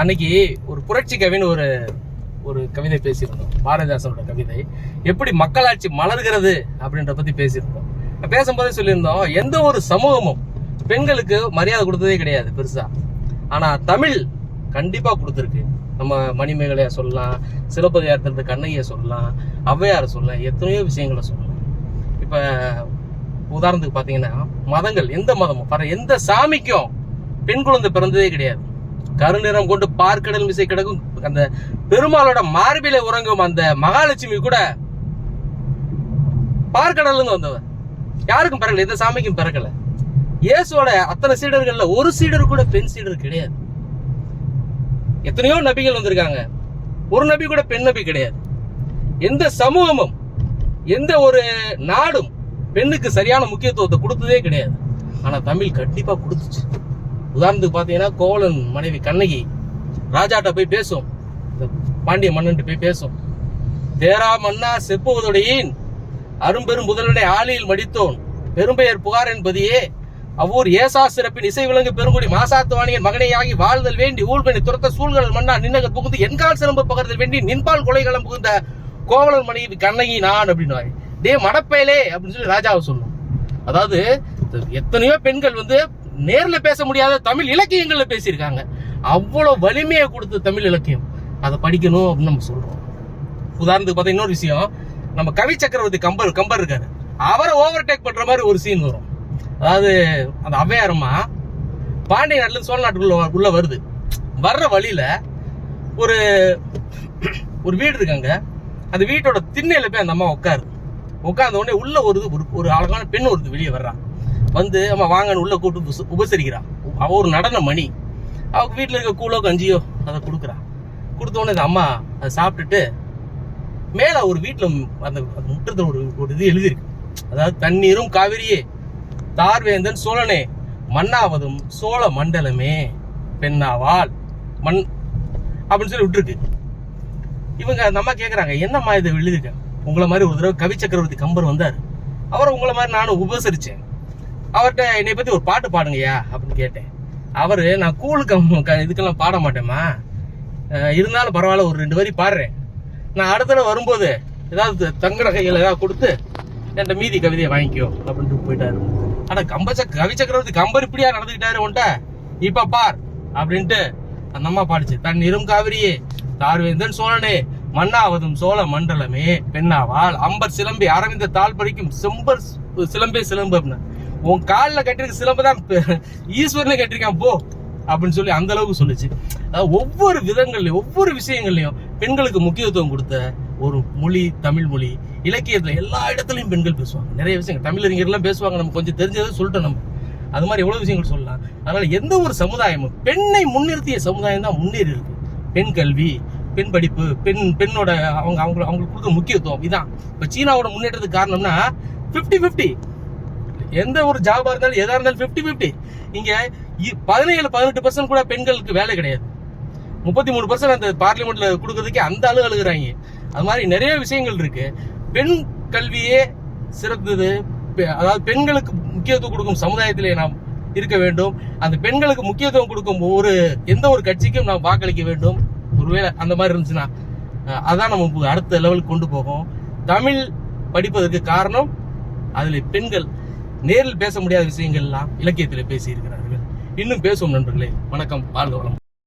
அன்னைக்கு ஒரு புரட்சி கவின்னு ஒரு ஒரு கவிதை பேசியிருந்தோம். பாரதிதாசனோட கவிதை. எப்படி மக்களாட்சி மலர்கிறது அப்படின்ற பத்தி பேசியிருந்தோம். பேசும்போதே சொல்லியிருந்தோம் எந்த ஒரு சமூகமும் பெண்களுக்கு மரியாதை கொடுத்ததே கிடையாது பெருசா. ஆனா தமிழ் கண்டிப்பா கொடுத்துருக்கு. நம்ம மணிமேகலையா சொல்லலாம் சிலப்பதிகாரத்திலிருந்து கண்ணையை சொல்லலாம் ஔவையாரை சொல்லலாம் எத்தனையோ விஷயங்களை சொல்லலாம். இப்போ உதாரணத்துக்கு பார்த்தீங்கன்னா மதங்கள் எந்த மதமும் எந்த சாமிக்கும் பெண் குழந்தை பிறந்ததே கிடையாது. கருநிறம் கொண்டு பார்க்கடல் மிசை கிடக்கும். அந்த பெருமாளோட மார்பிலை உறங்கும் அந்த மகாலட்சுமி கூட பார்க்கடல்ல வந்தவ. வந்தவர் யாருக்கும் பிறக்கல எந்த சாமிக்கும் பிறக்கல. இயேசுவோட அத்தனை சீடர்கள்ல ஒரு சீடர் கூட பெண் சீடர் கிடையாது. எத்தனையோ நபிகள் வந்திருக்காங்க. ஒரு நபி கூட பெண் நபி கிடையாது. எந்த சமூகமும் எந்த ஒரு நாடும் பெண்ணுக்கு சரியான முக்கியத்துவத்தை கொடுத்ததே கிடையாது. ஆனா தமிழ் கண்டிப்பா கொடுத்துச்சு. உதாரணத்துக்கு பார்த்தீங்கன்னா கோவலன் மனைவி கண்ணகி ராஜாட்ட போய் பேசும். இந்த பாண்டிய மன்னன்ட்டு போய் பேசும். தேரா மன்னா செப்புவதுடையின் அரும்பெரும் முதல்வனை ஆளியில் மடித்தோன். பெரும்பெயர் புகார் என்பதையே அவ்வூர் ஏசா சிறப்பின் இசை விலங்கு பெருங்குடி மாசாத்துவாணியின் மகனையாகி வாழ்தல் வேண்டி ஊழ்பெணி துரத்த சூழ்கள் மன்னா நின்னகர் புகுந்து என்கால் சிறம்பு பகர்தல் வேண்டி நின்பால் கொலைகளம் புகுந்த கோவலன் மனைவி கண்ணகி நான் அப்படின்னு டே மடப்பயலே அப்படின்னு சொல்லி ராஜாவை சொல்லும். அதாவது எத்தனையோ பெண்கள் வந்து நேர்ல பேச முடியாத தமிழ் இலக்கியங்கள்ல பேசியிருக்காங்க. அவ்வளவு வலிமையை கொடுத்த தமிழ் இலக்கியம். அதை படிக்கணும் அப்படின்னு நம்ம சொல்றோம். உதாரணத்துக்கு பார்த்தா இன்னொரு விஷயம். நம்ம கவி சக்கரவர்த்தி கம்பர் கம்பர் இருக்காரு. அவரை ஓவர்டேக் பண்ற மாதிரி ஒரு சீன் வரும். அதாவது அந்த அவ்வையாரம்மா பாண்டிய நாட்டுல சோழ நாட்டுக்குள்ள உள்ளே உள்ள வருது. வர்ற வழியில ஒரு ஒரு வீடு இருக்காங்க. அந்த வீட்டோட திண்ணையில போய் அந்த அம்மா உட்காரு உட்கார்ந்த உடனே உள்ள ஒரு ஒரு- ஒரு அழகான பெண் ஒருத்தர் வெளியே வர்றான் வந்து அம்மா வாங்கன்னு உள்ள கூப்பிட்டு உபசரிக்கிறான் உபசரிக்கிறா. அவ ஒரு நடன மணி. அவங்க வீட்டில் இருக்க கூழோ கஞ்சியோ அதை கொடுக்குறா. கொடுத்தோடனே இந்த அம்மா அதை சாப்பிட்டுட்டு மேலே ஒரு வீட்டில் அந்த முற்றத்தில் ஒரு ஒரு இது எழுதியிருக்கு. அதாவது தண்ணீரும் காவிரியே தார்வேந்தன் சோழனே மண்ணாவதும் சோழ மண்டலமே பெண்ணாவால் மண் அப்படின்னு சொல்லி விட்டுருக்கு. இவங்க அந்த அம்மா கேட்குறாங்க என்னம்மா இதை எழுதிருக்க உங்களை மாதிரி ஒரு தடவை கவி சக்கரவர்த்தி கம்பர் வந்தார். அவரை உங்களை மாதிரி நானும் உபசரிச்சேன். அவர்கிட்ட என்னை பத்தி ஒரு பாட்டு பாடுங்கய்யா அப்படின்னு கேட்டேன். அவரு நான் கூழுக்கு இதுக்கெல்லாம் பாட மாட்டேம்மா. இருந்தாலும் பரவாயில்ல ஒரு ரெண்டு வரி பாடுறேன். நான் அடுத்த தடவை வரும்போது ஏதாவது தங்கட கையில் ஏதாவது கொடுத்து என்கிட்ட மீதி கவிதையை வாங்கிக்கோ அப்படின்ட்டு போயிட்டாரு. ஆனால் கம்ப கவி சக்கரவர்த்தி கம்பர் இப்படியா நடந்துக்கிட்டாரு உன்ட்ட இப்போ பார் அப்படின்ட்டு அந்த அம்மா பாடிச்சு. நிறும் காவிரியே தார்வேந்தன் சோழனே மன்னாவதும் சோழ மண்டலமே பெண்ணாவால் அம்பர் சிலம்பி அரவிந்த தாள் படிக்கும் செம்பர் சிலம்பே சிலம்பு அப்படின்னு. உன் காலில் கட்டிருக்க சிலம்பு தான் பெ- ஈஸ்வரனை கட்டிருக்கான் போ அப்படின்னு சொல்லி அந்த அளவுக்கு சொல்லுச்சு ஒவ்வொரு விதங்கள்லையும் ஒவ்வொரு விஷயங்கள்லையும் பெண்களுக்கு முக்கியத்துவம் கொடுத்த ஒரு மொழி தமிழ் மொழி இலக்கியத்தில் எல்லா இடத்துலையும் பெண்கள் பேசுவாங்க. நிறைய விஷயங்கள். தமிழறிஞர்லாம் பேசுவாங்க நம்ம கொஞ்சம் தெரிஞ்சதை சொல்லிட்டோம் நம்ம. அது மாதிரி எவ்வளவு விஷயங்கள் சொல்லலாம். அதனால எந்த ஒரு சமுதாயமும் பெண்ணை முன்னிறுத்திய சமுதாயம் தான் முன்னேறி இருக்கு. பெண் கல்வி பெண் படிப்பு பெண் பெண்ணோட அவங்க அவங்க அவங்களுக்கு கொடுக்குற முக்கியத்துவம் இதான். இப்போ சீனாவோட முன்னேற்றத்துக்கு காரணம்னா 50 50 எந்த ஒரு ஜாபா இருந்தாலும் எதா இருந்தாலும் 50 50 இங்க இ- பதினேழு பதினெட்டு பர்சன்ட் கூட பெண்களுக்கு வேலை கிடையாது. முப்பத்தி மூணு பர்சன்ட் அந்த பார்லிமெண்ட்ல கொடுக்கறதுக்கே அந்த அளவு அழுகுறாங்க. அது மாதிரி நிறைய விஷயங்கள் இருக்கு. பெண் கல்வியே சிறந்தது. அதாவது பெண்களுக்கு முக்கியத்துவம் கொடுக்கும் சமுதாயத்திலே நாம் இருக்க வேண்டும். அந்த பெண்களுக்கு முக்கியத்துவம் கொடுக்கும் ஒரு எந்த ஒரு கட்சிக்கும் நாம் வாக்களிக்க வேண்டும். ஒருவேளை அந்த மாதிரி இருந்துச்சுன்னா அதான் நம்ம அடுத்த லெவலுக்கு கொண்டு போகும். தமிழ் படிப்பதற்கு காரணம் அதில் பெண்கள். நேரில் பேச முடியாத விஷயங்கள்லாம் இலக்கியத்தில் பேசி இருக்கிறார்கள் இன்னும் பேசுவோம் நண்பர்களே. வணக்கம். வாழ்க வளம்